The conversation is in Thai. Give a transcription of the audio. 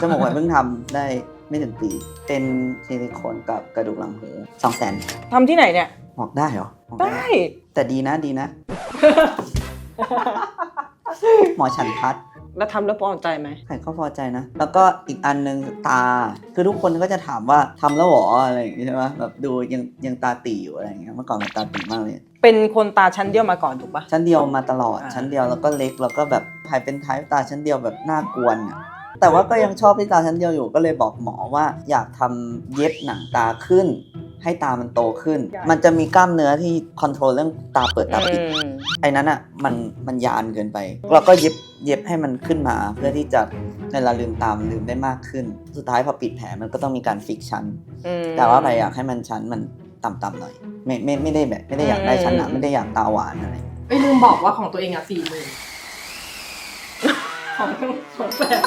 จมูกใหม่เพิ่งทำได้ไม่ถึงปี เป็นซิลิโคนกับกระดูกหลังหูสองแสนทำที่ไหนเนี่ยบอกได้เหรอบอกได้ แต่ดีนะดีนะ หมอฉันพัด แล้วทำแล้วพอใจไหม ใครก็พอใจนะ แล้วก็อีกอันหนึ่งตา คือทุกคนก็จะถามว่าทำแล้วเหรออะไรอย่างงี้ใช่ไหมแบบดูยังยังตาตีอยู่อะไรอย่างเงี้ย เมื่อก่อนมันตาตีมากเลย เป็นคนตาชั้นเดียวมาก่อนถูกปะ ชั้นเดียวมาตลอด อ่า ชั้นเดียวแล้วก็เล็กแล้วก็แบบใครเป็นไทป์ตาชั้นเดียวแบบน่ากวนอะ แต่ว่าก็ยังชอบที่ตาชั้นเดียวอยู่ก็เลยบอกหมอว่า อยากทำเย็บหนังตาขึ้น ให้ตามันโตขึ้น มันจะมีกล้ามเนื้อที่คอนโทรลเรื่องตาเปิดตาปิดอืมไอ้นั้นอะมันมันยานเกินไปเราก็เย็บเย็บให้มันขึ้นมาเพื่อที่จะเวลาลืมตามนลืมได้มากขึ้น สุดท้ายพอปิดแผลมันก็ต้องมีการฟิกชั้นอืมแต่ว่าไปอยากให้มันชั้นมันต่ำๆหน่อย ไม่ไม่ไม่ได้แบบไม่ได้อยากได้ชั้นหนาอืมไม่ได้อยากตาหวานอะไรไอ้ยลืมบอกว่าของตัวเองอะสี่หมื่น ของของแฟน